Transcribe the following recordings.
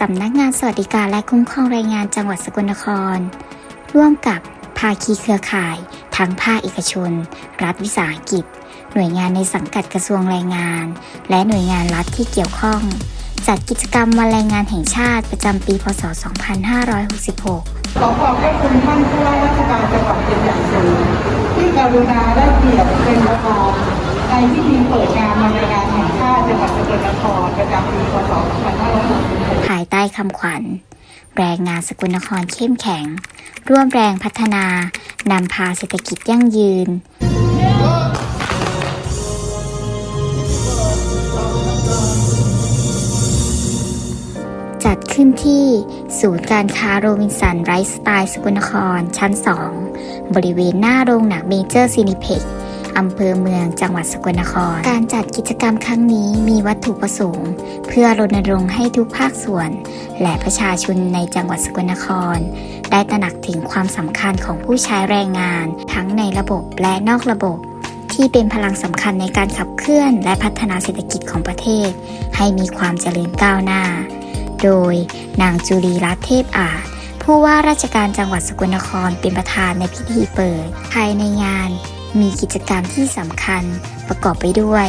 สำนักงานสวัสดิการและคุ้มครองแรงงานจังหวัดสกลนคร ร่วมกับภาคีเครือข่ายทั้งภาคเอกชน รัฐวิสาหกิจ หน่วยงานในสังกัดกระทรวงแรงงาน และหน่วยงานรัฐที่เกี่ยวข้อง จัดกิจกรรมวันแรงงานแห่งชาติประจำปี พศ 2566 ขอขอบพระคุณท่านผู้ว่าราชการจังหวัดเป็นอย่างสูงที่กรุณาได้เกียรติเป็นประธานในพิธีเปิดงานวันแรงงานแห่งชาติจังหวัดสกลนครประจำปี พศ 2566 ภายใต้คำขวัญ แรงงานสกลนครเข้มแข็ง ร่วมแรงพัฒนานำพาเศรษฐกิจยั่งยืน จัดขึ้นที่ศูนย์การค้าโรบินสันไรฟ์สไตล์สกลนครชั้น 2 บริเวณหน้าโรงหนังเมเจอร์ซีนิเพ็ก อำเภอเมืองจังหวัดสกลนคร การจัดกิจกรรมครั้งนี้มีวัตถุประสงค์ เพื่อรณรงค์ให้ทุกภาคส่วน และประชาชนในจังหวัดสกลนคร ได้ตระหนักถึงความสำคัญของผู้ใช้แรงงาน ทั้งในระบบและนอกระบบที่เป็นพลังสำคัญในการขับเคลื่อนและพัฒนาเศรษฐกิจของประเทศ ให้มีความเจริญก้าวหน้า โดยนางจุลีรัตเทพอาจผู้ว่าราชการจังหวัดสกลนครเป็นประธานในพิธีเปิด ภายในงาน มีกิจกรรมที่สำคัญประกอบไปด้วย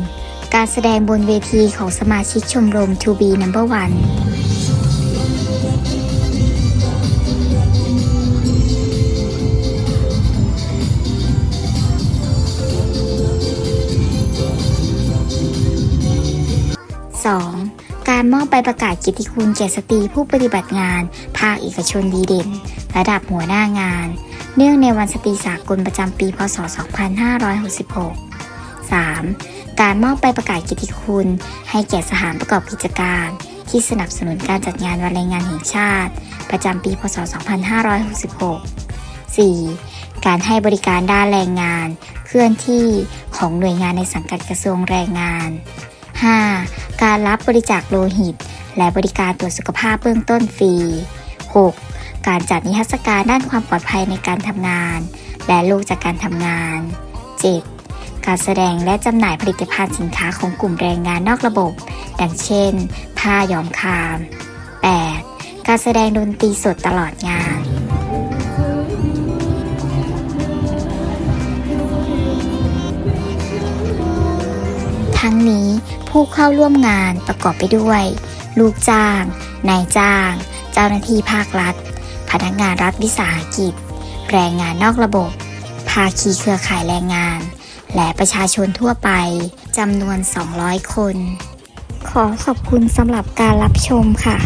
1. การแสดงบนเวทีของสมาชิกชมรม To Be Number One 2. การมอบใบประกาศกียรติคุณแก่สตรีผู้ปฏิบัติงาน ภาคเอกชนดีเด่น ระดับหัวหน้างาน เนื่องในวันสตรีสากลประจำปี พศ 2566 3. การมอบใบประกาศกียรติคุณ ให้แก่สถานประกอบกิจการ ที่สนับสนุนการจัดงานวันแรงงานแห่งชาติ ประจำปี พศ 2566 4. การให้บริการด้านแรงงาน เคลื่อนที่ของหน่วยงานในสังกัดกระทรวงแรงงาน 5. การรับบริจาคโลหิต และบริการตรวจสุขภาพเบื้องต้นฟรี 6. การจัดนิทรรศการด้านความปลอดภัยในการทำงาน และลูกจากการทำงาน 7. การแสดงและจำหน่ายผลิตภัณฑ์สินค้าของกลุ่มแรงงานนอกระบบ ดังเช่น ผ้าย้อมคาม 8. การแสดงดนตรีสดตลอดงานทั้งนี้ผู้เข้าร่วมงานประกอบไปด้วย ลูกจ้าง นายจ้าง เจ้าหน้าที่ภาครัฐ พนักงานรัฐวิสาหกิจ แรงงานนอกระบบ ภาคีเครือข่ายแรงงาน และประชาชนทั่วไปจำนวน 200 คน ขอขอบคุณสำหรับการรับชมค่ะ